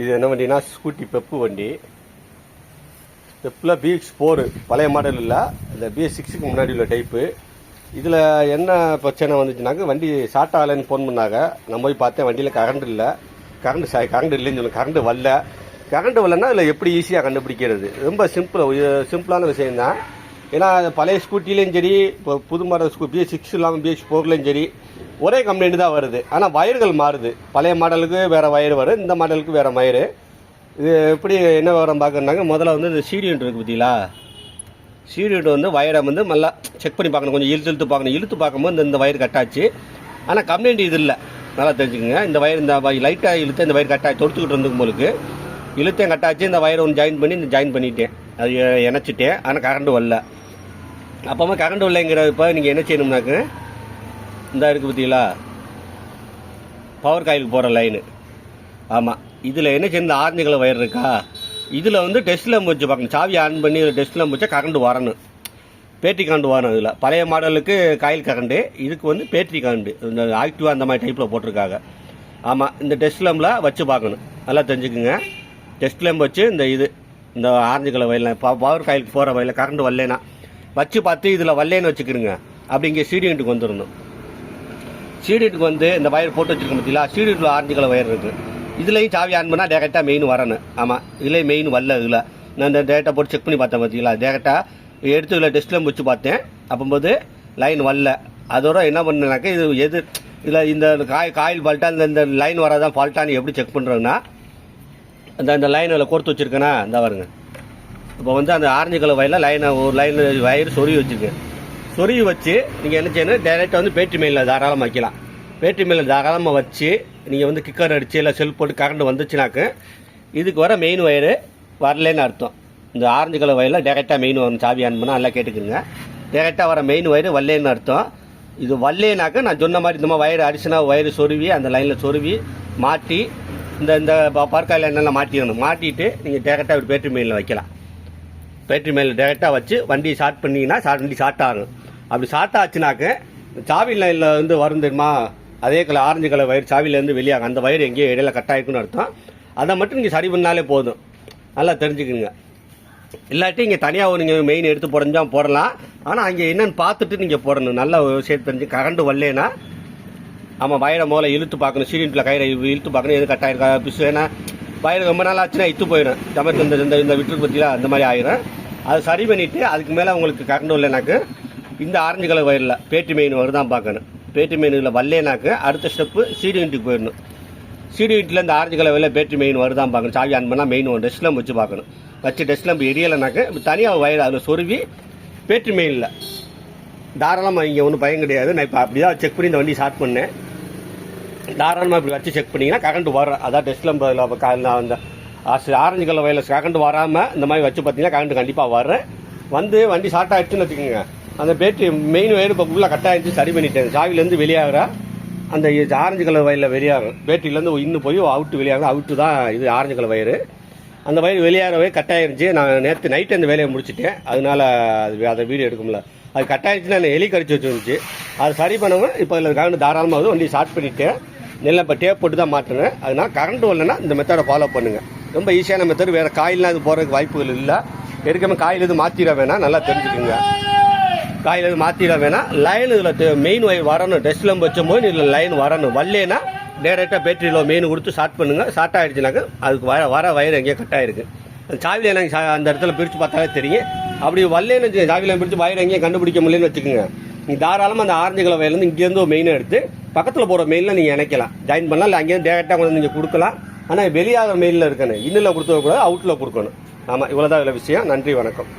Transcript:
இது என்ன வண்டினா scooty Pep வண்டி. பெப்பில் பிஎக்ஸ் ஃபோரு பழைய மாடல் இல்லை. இந்த பிஎஸ் சிக்ஸுக்கு முன்னாடி உள்ள டைப்பு இதில் என்ன பிரச்சனை வந்துச்சுனாக்க வண்டி ஷார்ட் ஆகலைன்னு ஃபோன் பண்ணாங்க. நான் போய் பார்த்தேன் வண்டியில் கரண்ட் இல்லை. கரண்ட் சா கரண்ட் இல்லைன்னு சொல்லி கரண்ட் வரல. கரண்ட் வரலன்னா இதில் எப்படி ஈஸியாக கண்டுபிடிக்கிறது? ரொம்ப சிம்பிள் சிம்பிளான விஷயம்தான். ஏன்னா பழைய ஸ்கூட்டிலையும் சரி இப்போ புது மாடல் ஸ்கூ பிஎஸ் சிக்ஸ் இல்லாமல் பிஎஸ் ஃபோர்லேயும் சரி ஒரே கம்ப்ளைண்ட் தான் வருது. ஆனால் வயர்கள் மாறுது. பழைய மாடலுக்கு வேறு வயர் வரும் இந்த மாடலுக்கு வேறு வயரு. இது எப்படி என்ன விவரம் பார்க்கணுனாங்க முதல்ல வந்து இந்த சீடி இருக்குது பார்த்தீங்களா சீடி வந்து வயரை வந்து நல்லா செக் பண்ணி பார்க்கணும். கொஞ்சம் இழுத்து இழுத்து பார்க்கணும். இழுத்து பார்க்கும்போது இந்த வயர் கட்டாச்சு ஆனால் கம்ப்ளைண்ட் இது இல்லை. நல்லா தெரிஞ்சுக்கோங்க. இந்த வயர் இந்த லைட்டாக இழுத்து இந்த வயர் கட்டாச்சு தொடுத்துக்கிட்டு இருந்துக்கும் போலுக்கு இழுத்தேன் கட்டாச்சு இந்த வயரை ஒன்று ஜாயின் பண்ணி இந்த ஜாயின் பண்ணிட்டேன். அது இணைச்சிட்டேன். ஆனால் கரண்ட் வரல. அப்போமா கரண்ட் வரலைங்கிறப்ப நீங்கள் என்ன செய்யணும்னாக்க இந்த இருக்குது பார்த்தீங்களா பவர் காயிலுக்கு போகிற லைனு ஆமாம் இதில் என்ன சேர்ந்த ஆரஞ்சு கலர் வயர் இருக்கா? இதில் வந்து டெஸ்ட்டில் வச்சு பார்க்கணும். சாவி ஆன் பண்ணி டெஸ்ட்டில் முடிச்சா கரண்ட் வரணும். பேட்ரி கரண்ட் வரணும் இதில். பழைய மாடலுக்கு காயில் கரண்டு இதுக்கு வந்து பேட்டரி கரண்டு இந்த ஆக்டிவா அந்த மாதிரி டைப்பில் போட்டிருக்காங்க. ஆமாம் இந்த டெஸ்ட் லேம்பில் வச்சு பார்க்கணும். நல்லா தெரிஞ்சுக்குங்க. டெஸ்ட் லேம்ப் வச்சு இந்த இது இந்த ஆரஞ்சு கலர் வயலில் பவர் காயிலுக்கு போகிற வயலில் கரண்ட் வரலனா வச்சு பார்த்து இதில் வரலேன்னு வச்சுக்கிடுங்க. அப்படி இங்கே சீடியன்ட்டுக்கு வந்துடணும் சீடிட்டுக்கு வந்து இந்த வயர் போட்டு வச்சிருக்கோம் பார்த்தீங்களா? சீடிட்டில் ஆரஞ்சு கலர் வயர் இருக்குது இதுலேயும் சாவி ஆன் பண்ணால் டேரெக்டாக மெயின் வரணும் ஆமாம் இதுலேயும் மெயின் வரல இதில். நான் இந்த டேட்டா போட்டு செக் பண்ணி பார்த்தேன் பார்த்தீங்களா? டேரெக்டாக எடுத்து இதில் டெஸ்ட்டில் வச்சு பார்த்தேன். அப்போது லைன் வரல. அதோட என்ன பண்ணனாக்கா இது எது இதில் இந்த காய் காயில் ஃபால்ட்டாக இந்த இந்த லைன் வராதான் ஃபால்ட்டான்னு எப்படி செக் பண்ணுறோன்னா அந்த இந்த லைன் அதில் கோர்த்து வச்சிருக்கேனா இந்த வருங்க இப்போ வந்து அந்த ஆரஞ்சு கலர் வயலில் லைனை ஒரு லைன் வயர் சொருகி வச்சுருக்கேன். சொருவி வச்சு நீங்கள் என்ன செய்யணும்? டைரெக்டாக வந்து பேட்டரி மெயிலில் தாராளமாக வைக்கலாம். பேட்டரி மெயிலில் தாராளமாக வச்சு நீங்கள் வந்து கிக்கர் அடித்து இல்லை செல் போட்டு கரண்ட் வந்துச்சுனாக்க இதுக்கு வர மெயின் ஒயரு வரலன்னு அர்த்தம். இந்த ஆரஞ்சு கலர் வயலில் டேரெக்டாக மெயின் வரும் சாவி அனுப்புனா நல்லா கேட்டுக்கோங்க. டேரெக்டாக வர மெயின் ஒயரு வரலன்னு அர்த்தம். இது வரலேனாக்க நான் சொன்ன மாதிரி இந்த மாதிரி வயர் அடிச்சுனா வயரு சொருவி அந்த லைனில் சொருவி மாட்டி இந்த இந்த பர்க்காயில் என்னென்ன மாட்டிடணும் மாட்டிட்டு நீங்கள் டேரெக்டாக ஒரு பேட்டரி மெயிலில் வைக்கலாம். பேட்டரி மேலே டேரெக்டாக வச்சு வண்டி ஸ்டார்ட் பண்ணிங்கன்னா ஷார்ட் வண்டி ஸ்டார்ட் ஆகும். அப்படி ஸ்டார்ட் ஆச்சுனாக்க சாவி லைனில் வந்து வரும் தெரியுமா? அதே கலர் ஆரஞ்சு கலர் வயர் சாவிலேருந்து வெளியாகும். அந்த வயர் எங்கேயோ இடையில கட் ஆகிருக்குன்னு அர்த்தம். அதை மட்டும் நீங்கள் சரி பண்ணாலே போதும். நல்லா தெரிஞ்சுக்குங்க. இல்லாட்டி இங்கே தனியாக நீங்கள் மெயின் எடுத்து போடஞ்சா போடலாம். ஆனால் அங்கே என்னென்னு பார்த்துட்டு நீங்கள் போடணும். நல்ல விஷயம் தெரிஞ்சு கரண்ட் வரலனா ஆமாம் வயரை முதல்ல இழுத்து பார்க்கணும். சீரியன்ட்டில் கயிறை இழுத்து பார்க்கணும். எது கட்டாயிருக்கா பிசு ஏன்னா வயர் ரொம்ப நாள் ஆச்சுன்னா இத்து போயிடும் தமக்கு இந்த இந்த இந்த விட்டு பற்றியில் அந்த மாதிரி ஆயிரும். அதை சரி பண்ணிவிட்டு அதுக்கு மேலே உங்களுக்கு கரண்ட் இல்லைனாக்கு இந்த ஆரஞ்சு கலர் வயரில் பேட்டி மெயின் வருதான் பார்க்கணும். பேட்டி மெயினில் வரலேனாக்கு அடுத்த ஸ்டெப்பு சீரியன்ட்டுக்கு போயிடணும். சீரியன்ட்டில் இந்த ஆரஞ்சு கலர் வயலில் பேட்டரி மெயின் வருதான் பார்க்கணும். சாவி ஆன் பண்ணால் மெயின் ஒன்று டெஸ்ட்லாம் வச்சு பார்க்கணும். வச்சு டெஸ்ட்லாம் எரியலைனாக்க தனியாக வயர் அதில் சொருவி பேட்டி மெயினில். தாராளமாக இங்கே ஒன்றும் பயம் கிடையாது. நான் இப்போ அப்படி தான் செக் பண்ணி இந்த வண்டி ஸ்டார்ட் பண்ணேன். தாராளமாக இப்படி வச்சு செக் பண்ணிங்கன்னா கரண்ட் வர அதான் டெஸ்ட்டில் அந்த ஆரஞ்சு கலர் வயலில் கரண்ட் வராமல் இந்த மாதிரி வச்சு பார்த்தீங்கன்னா கரண்ட் கண்டிப்பாக வரும் வந்து வண்டி ஷார்ட் ஆகிடுச்சுன்னு வச்சுக்கோங்க. அந்த பேட்டரி மெயின் வயர் இப்போ ஃபுல்லாக கட் ஆயிடுச்சு சரி பண்ணிட்டேன். சாவிலேருந்து வெளியாகிற. அந்த இது ஆரஞ்சு கலர் வயலில் வெளியாகும் பேட்டரியிலேருந்து இன்னும் போய் அவுட்டு வெளியாகும் அவுட்டு தான் இது ஆரஞ்சு கலர் வயரு அந்த வயர் வெளியாகவே கட்டாயிருந்துச்சு நான் நேற்று நைட்டு அந்த வேலையை முடிச்சிட்டேன். அதனால அது அதை வீடியோ எடுக்க முடியல. அது கட் ஆயிடுச்சுன்னா நான் எலி கடிச்சு வச்சுருந்துச்சு. அது சரி பண்ணவும் இப்போ அதில் கரண்ட் தாராளமாக வந்து வண்டி ஸ்டார்ட் பண்ணிட்டேன். நெல்லை இப்போ டேப் போட்டு தான் மாட்டினேன் அதனால் கரண்ட் வரலன்னா இந்த மெத்தடை ஃபாலோ பண்ணுங்கள் ரொம்ப ஈஸியான மெத்தட் வேறு காயிலாம் இது போகிறதுக்கு வாய்ப்புகள் இல்லை. எடுக்காமல் காயில் எதுவும் மாற்றிட வேணாம் நல்லா தெரிஞ்சுக்கோங்க. காயில் எதுவும் மாற்றிட வேணாம். லைன் இதில் மெயின் ஒயர் வரணும். டெஸ்ட்லம் வச்சும்போது இதில் லைன் வரணும். வரலனா டேரெக்டாக பேட்டரியில் மெயின் கொடுத்து ஸ்டார்ட் பண்ணுங்கள் ஸ்டார்ட் ஆகிடுச்சுனாக்க அதுக்கு வர வர வயர் எங்கேயோ கட் ஆயிருக்கு. அந்த சாவியில் எனக்கு சா- அந்த இடத்துல பிரித்து பார்த்தாலே தெரியும். அப்படி வரலன்னு வச்சு சாவியில் பிரித்து வயர் எங்கேயும் கண்டுபிடிக்க முடியலன்னு வச்சுக்கோங்க. நீங்கள் தாராளமாக அந்த ஆரஞ்சு கலவையிலேருந்து இங்கேருந்து ஒரு மெயினை எடுத்து பக்கத்தில் போகிற மெயிலில் நீங்கள் இணைக்கலாம். ஜாயின் பண்ணலாம் இல்லை அங்கேயும் டேரெக்டாக கொண்டு நீங்கள் கொடுக்கலாம். ஆனால் வெளியாகிற மெயிலில் இருக்கணும். இன்னில் கொடுத்துக்கூடாது அவுட்டில் கொடுக்கணும். ஆமாம் இவ்வளோதான் இதில் விஷயம். நன்றி வணக்கம்.